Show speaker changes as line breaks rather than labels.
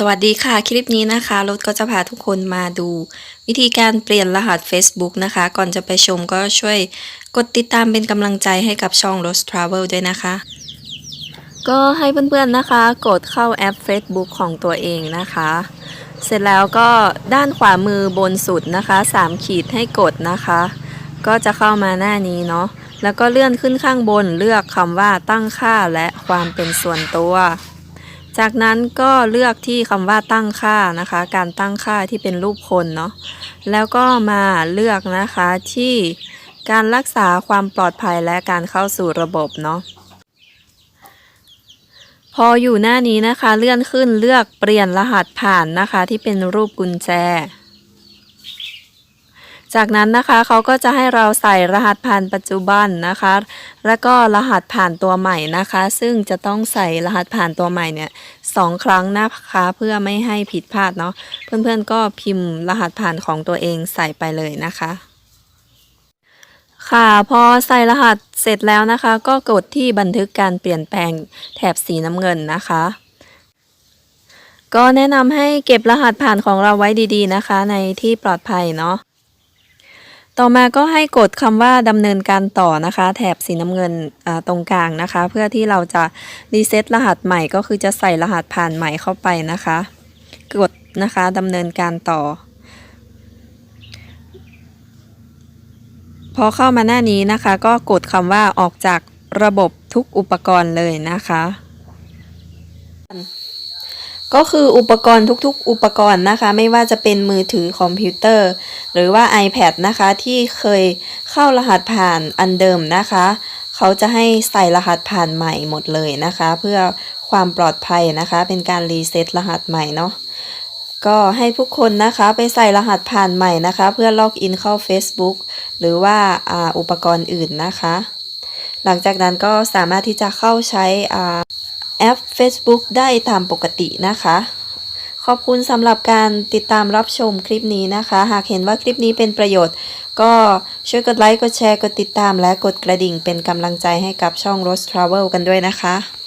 สวัสดีค่ะ คลิปนี้นะคะรถก็จะพาทุกคนมาดู วิธีการเปลี่ยนรหัส Facebook นะคะ ก่อนจะไปชมก็ช่วยกดติดตามเป็นกำลังใจให้กับช่อง r o s Travel ด้วยนะคะ ก็ให้เพื่อนๆนะคะ กดเข้าแอป Facebook ของตัวเองนะคะ เสร็จแล้วก็ด้านขวามือบนสุดนะคะ 3 ขีดให้กดนะคะ ก็จะเข้ามาหน้านี้เนาะแล้วก็เลื่อนขึ้นข้างบนเลือกคำว่าตั้งค่าและความเป็นส่วนตัว จากนั้นก็เลือกที่คำว่าตั้งค่านะคะ การตั้งค่าที่เป็นรูปคนเนาะแล้วก็มาเลือกนะคะที่การรักษาความปลอดภัยและการเข้าสู่ระบบเนาะพออยู่หน้านี้นะคะ เลื่อนขึ้นเลือกเปลี่ยนรหัสผ่านนะคะ ที่เป็นรูปกุญแจ จากนั้นนะคะเขาก็จะให้เราใส่รหัสผ่านปัจจุบันนะคะ แล้วก็รหัสผ่านตัวใหม่นะคะ ซึ่งจะต้องใส่รหัสผ่านตัวใหม่เนี่ยสองครั้งนะคะเพื่อไม่ให้ผิดพลาดเนาะเพื่อนๆก็พิมพ์รหัสผ่านของตัวเองใส่ไปเลยนะคะค่ะพอใส่รหัสเสร็จแล้วนะคะ ก็กดที่บันทึกการเปลี่ยนแปลงแถบสีน้ำเงินนะคะ ก็แนะนำให้เก็บรหัสผ่านของเราไว้ดีๆนะคะ ในที่ปลอดภัยเนาะ ต่อมาก็ให้กดคำว่าดำเนินการต่อนะคะ แถบสีน้ำเงินตรงกลางนะคะ เพื่อที่เราจะรีเซ็ตรหัสใหม่ก็คือจะใส่รหัสผ่านใหม่เข้าไปนะคะ กดนะคะดำเนินการต่อ พอเข้ามาหน้านี้นะคะ ก็กดคำว่าออกจากระบบทุกอุปกรณ์เลยนะคะ ก็คืออุปกรณ์ทุกๆ อุปกรณ์นะคะ ไม่ว่าจะเป็นมือถือคอมพิวเตอร์ หรือว่า iPad นะคะที่เคยเข้ารหัสผ่านอันเดิมนะคะ เขาจะให้ใส่รหัสผ่านใหม่หมดเลยนะคะ เพื่อความปลอดภัยนะคะ เป็นการรีเซ็ตรหัสใหม่เนาะก็ให้ทุกคนนะคะไปใส่รหัสผ่านใหม่นะคะ เพื่อล็อกอินเข้า Facebook หรือว่าอ่าอุปกรณ์อื่นนะคะ หลังจากนั้นก็สามารถที่จะเข้าใช้อ่า แอป Facebook ได้ตามปกตินะคะ ขอบคุณสำหรับการติดตามรับชมคลิปนี้นะคะ หากเห็นว่าคลิปนี้เป็นประโยชน์ ก็ช่วยกดไลค์ กดแชร์ กดติดตาม และกดกระดิ่งเป็นกำลังใจให้กับช่อง Rose Travel กันด้วยนะคะ